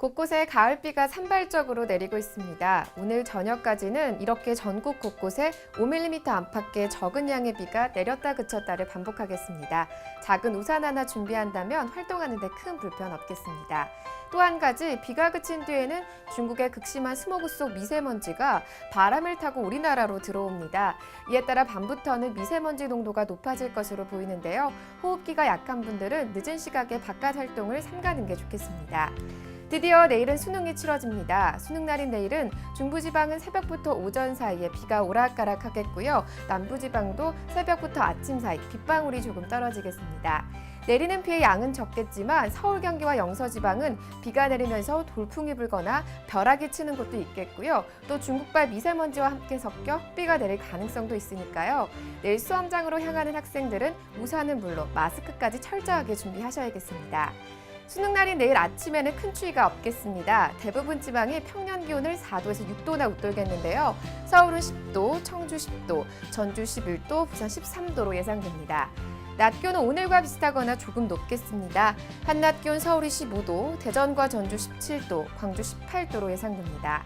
곳곳에 가을비가 산발적으로 내리고 있습니다. 오늘 저녁까지는 이렇게 전국 곳곳에 5mm 안팎의 적은 양의 비가 내렸다 그쳤다를 반복하겠습니다. 작은 우산 하나 준비한다면 활동하는 데 큰 불편 없겠습니다. 또 한 가지 비가 그친 뒤에는 중국의 극심한 스모그 속 미세먼지가 바람을 타고 우리나라로 들어옵니다. 이에 따라 밤부터는 미세먼지 농도가 높아질 것으로 보이는데요. 호흡기가 약한 분들은 늦은 시각에 바깥 활동을 삼가는 게 좋겠습니다. 드디어 내일은 수능이 치러집니다. 수능 날인 내일은 중부지방은 새벽부터 오전 사이에 비가 오락가락하겠고요. 남부지방도 새벽부터 아침 사이 빗방울이 조금 떨어지겠습니다. 내리는 비의 양은 적겠지만 서울, 경기와 영서 지방은 비가 내리면서 돌풍이 불거나 벼락이 치는 곳도 있겠고요. 또 중국발 미세먼지와 함께 섞여 비가 내릴 가능성도 있으니까요. 내일 수험장으로 향하는 학생들은 우산은 물론 마스크까지 철저하게 준비하셔야겠습니다. 수능 날인 내일 아침에는 큰 추위가 없겠습니다. 대부분 지방이 평년 기온을 4도에서 6도나 웃돌겠는데요. 서울은 10도, 청주 10도, 전주 11도, 부산 13도로 예상됩니다. 낮 기온은 오늘과 비슷하거나 조금 높겠습니다. 한낮 기온 서울이 15도, 대전과 전주 17도, 광주 18도로 예상됩니다.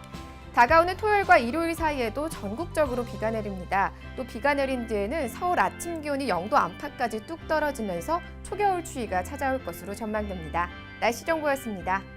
다가오는 토요일과 일요일 사이에도 전국적으로 비가 내립니다. 또 비가 내린 뒤에는 서울 아침 기온이 0도 안팎까지 뚝 떨어지면서 초겨울 추위가 찾아올 것으로 전망됩니다. 날씨 정보였습니다.